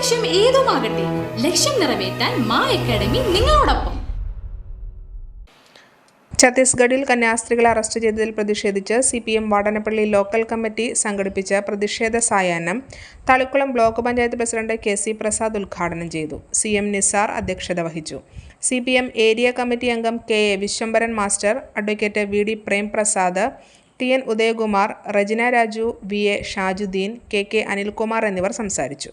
ലക്ഷ്യം ഏതുമാകട്ടെ ലക്ഷ്യം നിറവേറ്റാൻ മാ അക്കാഡമി നിങ്ങളോടൊപ്പം. ഛത്തീസ്ഗഡിൽ കന്യാസ്ത്രീകളെ അറസ്റ്റ് ചെയ്തതിൽ പ്രതിഷേധിച്ച് C P M Vadanappally local committee സംഘടിപ്പിച്ച പ്രതിഷേധ സായാഹ്നം Thalikulam block panchayat president K C Prasad ഉദ്ഘാടനം ചെയ്തു. സി എം നിസാർ അധ്യക്ഷത വഹിച്ചു. C P M area committee അംഗം K A Viswambharan master advocate V D Premprasad T N Udayakumar Rejina Raju V A Shajudheen K K Anilkumar എന്നിവർ സംസാരിച്ചു.